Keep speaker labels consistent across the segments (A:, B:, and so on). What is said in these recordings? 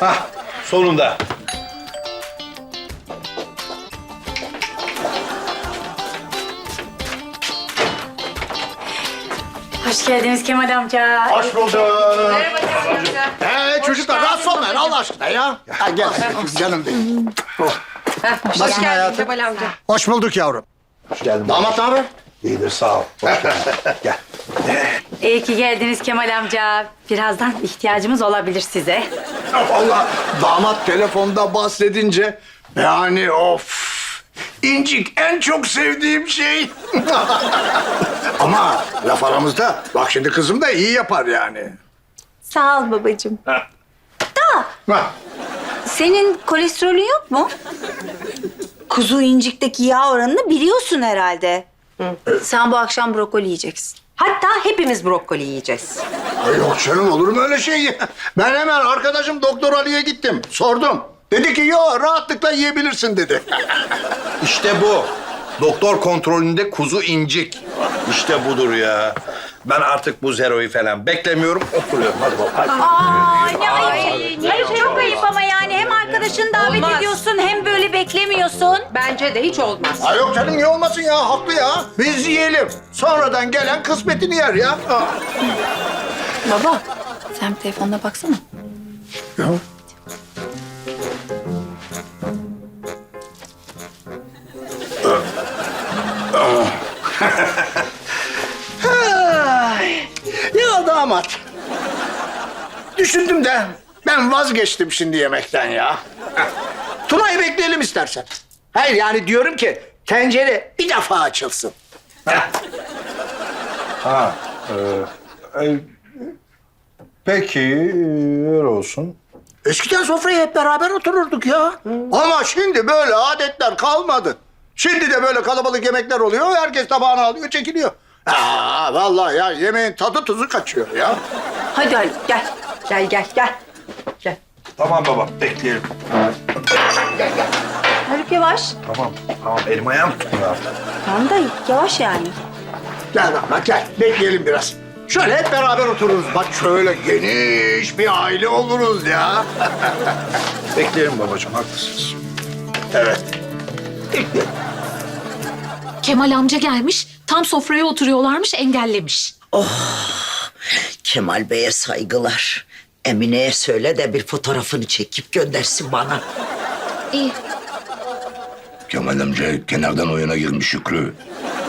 A: Hah, sonunda.
B: Hoş geldiniz Kemal amca.
C: Hoş bulduk. Ee, çocuklar rahatsız olmayın Allah aşkına ya. Ha, gel canım benim.
D: Hoş geldin Kemal amca.
C: Hoş bulduk yavrum.
A: Hoş geldin.
C: Damat ne haber?
A: İyidir sağ ol. Hoş geldin. Gel.
B: İyi ki geldiniz Kemal amca. Birazdan ihtiyacımız olabilir size.
C: Vallahi damat telefonda bahsedince yani of. İncik en çok sevdiğim şey. Ama laf aramızda. Bak şimdi kızım da iyi yapar yani.
E: Sağ ol babacığım.
C: Ha.
E: Senin kolesterolün yok mu? Kuzu incikteki yağ oranını biliyorsun herhalde. Sen bu akşam brokoli yiyeceksin.
D: Hatta hepimiz brokoli yiyeceğiz.
C: Ay Yok canım olur mu öyle şey? Ben hemen arkadaşım Doktor Ali'ye gittim. Sordum. Dedi ki yok rahatlıkla yiyebilirsin dedi.
A: İşte bu. Doktor kontrolünde kuzu incik. İşte budur ya. Ben artık bu zeroyu falan beklemiyorum. Oturuyorum. Hadi bakalım.
B: Aa ne ayıp. Hayır çok ayıp ama yani hem arkadaşını davet
D: Olmaz.
B: ediyorsun hem böyle beklemiyorsun.
D: Bence de hiç olmaz.
C: Ha yok canım niye olmasın ya haklı ya. Biz yiyelim. Sonradan gelen kısmetini yer ya. Ha.
E: Baba, sen bir telefonuna baksana.
C: Ya. Damat. Düşündüm de ben vazgeçtim şimdi yemekten ya. Tuna'yı bekleyelim istersen. Hayır yani diyorum ki tencere bir defa açılsın.
A: Ha. e, e, peki öyle olsun.
C: Eskiden sofraya hep beraber otururduk ya. Ama şimdi böyle adetler kalmadı. Şimdi de böyle kalabalık yemekler oluyor. Herkes tabağını alıyor, çekiliyor. Aa, vallahi ya yemeğin tadı tuzu kaçıyor ya.
D: Hadi Ali gel. Gel gel gel. Gel.
A: Tamam baba bekleyelim.
E: Haluk yavaş.
A: Tamam. Tamam elim ayağım tutmuyor artık.
E: Tamam da yavaş yani.
C: Gel bak gel. Bekleyelim biraz. Şöyle hep beraber otururuz. Bak şöyle geniş bir aile oluruz ya.
A: Bekleyelim babacığım haklısınız.
C: Evet. Bekleyelim.
F: Kemal amca gelmiş, tam sofraya oturuyorlarmış, engellemiş.
G: Kemal Bey'e saygılar. Emine'ye söyle de bir fotoğrafını çekip göndersin bana.
F: İyi.
H: Kemal amca kenardan oyuna girmiş Şükrü.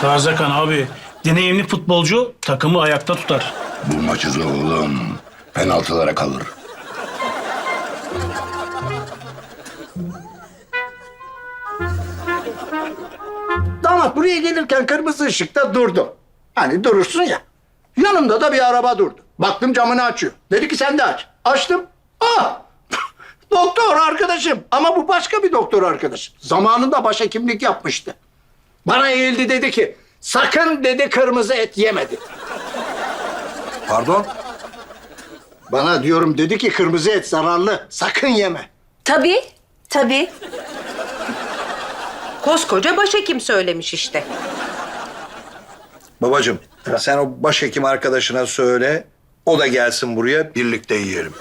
I: Tarzakan abi deneyimli futbolcu takımı ayakta tutar.
H: Bu maçı zor oğlum. Penaltılara kalır.
C: Damat buraya gelirken kırmızı ışıkta durdu. Hani durursun ya. Yanımda da bir araba durdu. Baktım camını açıyor. Dedi ki sen de aç. Açtım. Ah! doktor arkadaşım. Ama bu başka bir doktor arkadaşım. Zamanında başhekimlik yapmıştı. Bana eğildi dedi ki sakın dedi kırmızı et yeme dedi.
A: Pardon?
C: Bana diyorum dedi ki kırmızı et zararlı. Sakın yeme.
E: Tabii, tabii.
D: Koskoca başhekim söylemiş işte.
A: Babacığım sen o başhekim arkadaşına söyle. O da gelsin buraya birlikte yiyelim.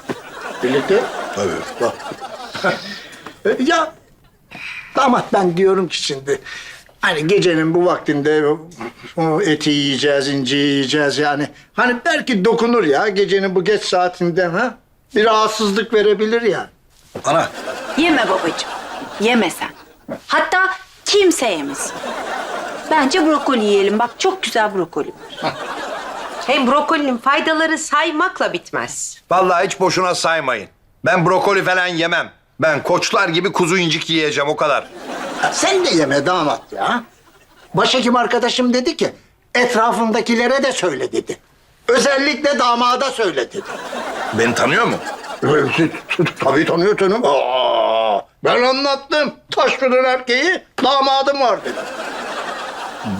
C: Birlikte
A: Tabii.
C: Bak. ya damat ben diyorum ki şimdi hani gecenin bu vaktinde o- eti yiyeceğiz, inci yiyeceğiz yani. Hani belki dokunur ya gecenin bu geç saatinden ha. Bir rahatsızlık verebilir ya.
A: Ana
E: Yeme babacığım. Yeme sen. Hatta kimse yemesin. Bence brokoli yiyelim. Bak çok güzel brokoli var.
D: Hem brokolinin faydaları saymakla bitmez.
A: vallahi hiç boşuna saymayın. Ben brokoli falan yemem. Ben koçlar gibi kuzu incik yiyeceğim o kadar.
C: Sen de yeme damat ya. Başhekim arkadaşım dedi ki etrafındakilere de söyle dedi. Özellikle damada söyle dedi.
A: Beni tanıyor mu?
C: Tabii tanıyor canım. Aa, ben anlattım. Taşkının erkeği damadım var dedi.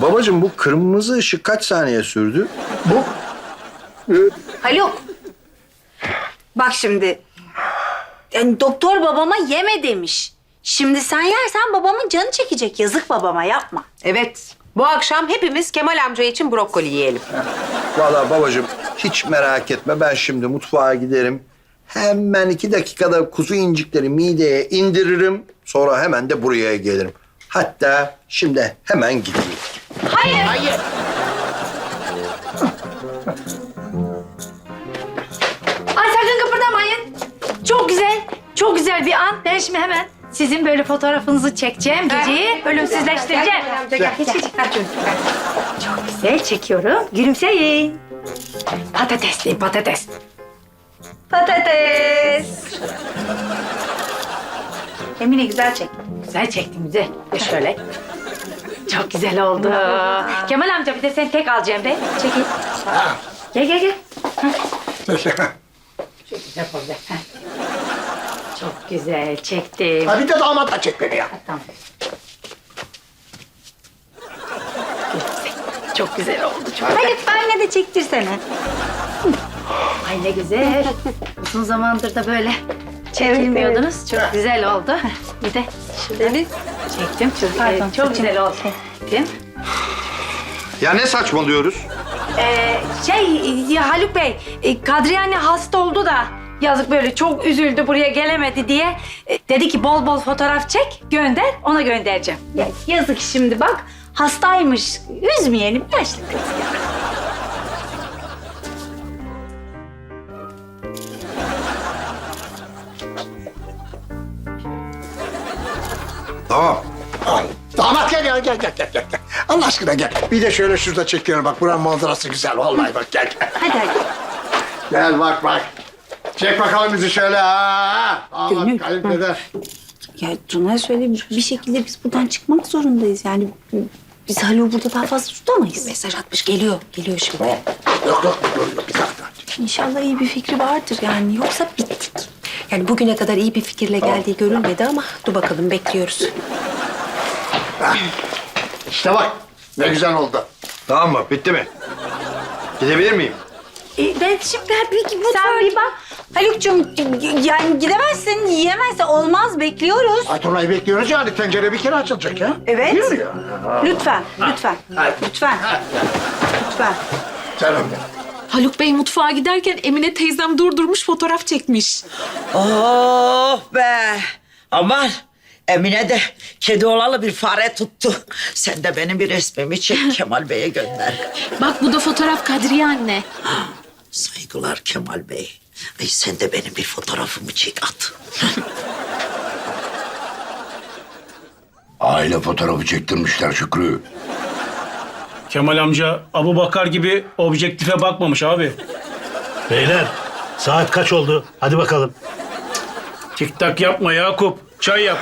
A: Babacığım bu kırmızı ışık kaç saniye sürdü?
C: Bu
E: Haluk. Bak şimdi. Yani doktor babama yeme demiş. Şimdi sen yersen babamın canı çekecek. Yazık babama yapma.
D: Evet. Bu akşam hepimiz Kemal amca için brokoli yiyelim.
A: Vallahi babacığım hiç merak etme ben şimdi mutfağa giderim. Hemen iki dakikada kuzu incikleri mideye indiririm. Sonra hemen de buraya gelirim. Hatta şimdi hemen gideyim.
B: Ay sakın kıpırdamayın. Çok güzel, çok güzel bir an. Ben şimdi hemen sizin böyle fotoğrafınızı çekeceğim. Geceyi ölümsüzleştireceğim. Gel, gel, geç. Çok güzel çekiyorum. Gülümseyin. Patatesli patates.
E: Patates. Emine güzel çek.
B: Güzel çektim güzel. Dur Şöyle. Çok güzel oldu. Kemal amca bir de sen tek alacağım be. Çekil. Gel gel gel. Güzel oldu. Heh. Çok güzel çektim.
C: Ha bir de damat da çek beni ya.
B: Tamam. Çok güzel oldu. Çok
E: Hadi anne de çektirsene.
B: Ay ne güzel. Uzun zamandır da böyle çekilmiyordunuz. Çok güzel oldu. Bir de şöyle çektim. Çok,
E: Pardon,
B: çok güzel oldu. Çektim.
A: Ya ne saçmalıyoruz?
B: Ee, şey ya Haluk Bey, e, Kadriye anne hasta oldu da yazık böyle çok üzüldü buraya gelemedi diye. E, dedi ki bol bol fotoğraf çek, gönder, ona göndereceğim.
E: Ya, yazık şimdi bak. Hastaymış. Üzmeyelim yaşlı kız.
A: Tamam.
C: Ay, damat gel gel gel gel gel. gel. Allah aşkına gel. Bir de şöyle şurada çekiyorum bak buranın manzarası güzel vallahi bak gel gel.
E: Hadi hadi.
C: Gel bak bak. Çek bakalım bizi şöyle ha. Damat kayınpeder.
E: Ya Tuna söyle bir şekilde biz buradan çıkmak zorundayız. Yani biz Haluk'u burada daha fazla tutamayız. Mesaj atmış geliyor. Geliyor şimdi.
C: Yok yok yok, yok bir dakika.
J: İnşallah iyi bir fikri vardır yani. Yoksa bittik. Yani bugüne kadar iyi bir fikirle geldiği görülmedi ama dur bakalım bekliyoruz.
C: İşte bak ne güzel oldu.
A: Tamam mı? Bitti mi? Gidebilir miyim?
E: E, ben şimdi bir Sen bir bak. Haluk'cum yani gidemezsin, yiyemezsin. Olmaz, bekliyoruz.
C: Ay Tuna'yı bekliyoruz yani tencere bir kere açılacak ya.
E: Evet.
C: Değil mi ya?
E: Lütfen, lütfen. Lütfen. Lütfen.
C: Canım benim.
F: Haluk Bey mutfağa giderken Emine teyzem durdurmuş fotoğraf çekmiş.
G: Oh be. Aman Emine de kedi olalı bir fare tuttu. Sen de benim bir resmimi çek Kemal Bey'e gönder.
F: Bak bu da fotoğraf Kadriye anne.
G: Saygılar Kemal Bey. Ay sen de benim bir fotoğrafımı çek at.
H: Aile fotoğrafı çektirmişler Şükrü.
I: Kemal amca Abu Bakar gibi objektife bakmamış abi.
K: Beyler saat kaç oldu? Hadi bakalım.
I: Tik tak yapma Yakup. Çay yap.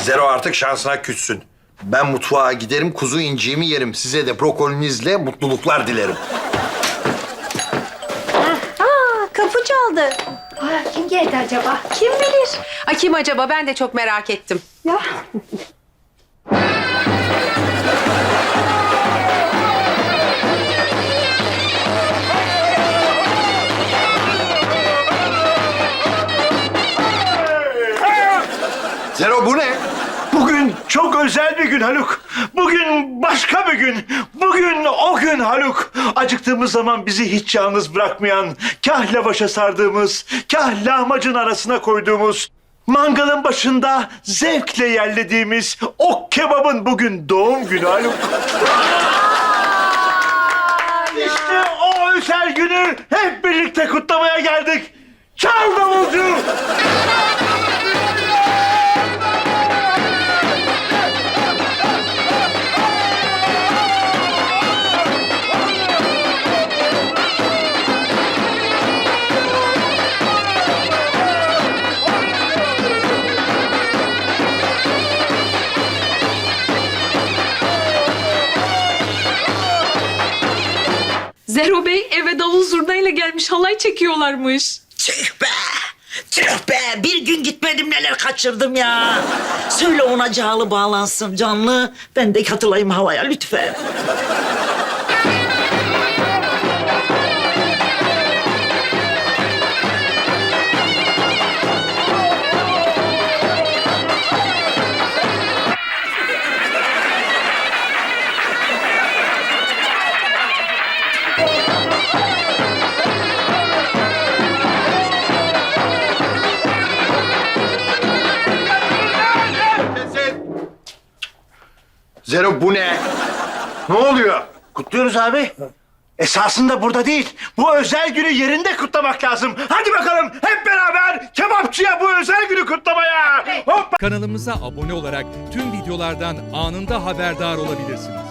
A: Zero artık şansına küssün. Ben mutfağa giderim, kuzu inciğimi yerim. Size de brokolinizle mutluluklar dilerim.
B: Geldi acaba?
E: Kim bilir?
J: Ay kim acaba? Ben de çok merak ettim.
A: Zero
K: çok özel bir gün Haluk. Bugün başka bir gün. Bugün o gün Haluk. Acıktığımız zaman bizi hiç yalnız bırakmayan, kah lavaşa sardığımız, kah lahmacun arasına koyduğumuz, mangalın başında zevkle yerlediğimiz o kebabın bugün doğum günü Haluk. İşte o özel günü hep birlikte kutlamaya geldik. Çal davulcu!
F: Zero Bey eve davul zurnayla gelmiş halay çekiyorlarmış.
G: Tüh be! Tüh be! Bir gün gitmedim neler kaçırdım ya. Söyle ona cağlı bağlansın canlı. Ben de katılayım havaya lütfen.
A: Zero bu ne? Ne oluyor?
K: Kutluyoruz abi. Esasında burada değil. Bu özel günü yerinde kutlamak lazım. Hadi bakalım hep beraber kebapçıya bu özel günü kutlamaya. Hoppa!
L: Kanalımıza abone olarak tüm videolardan anında haberdar olabilirsiniz.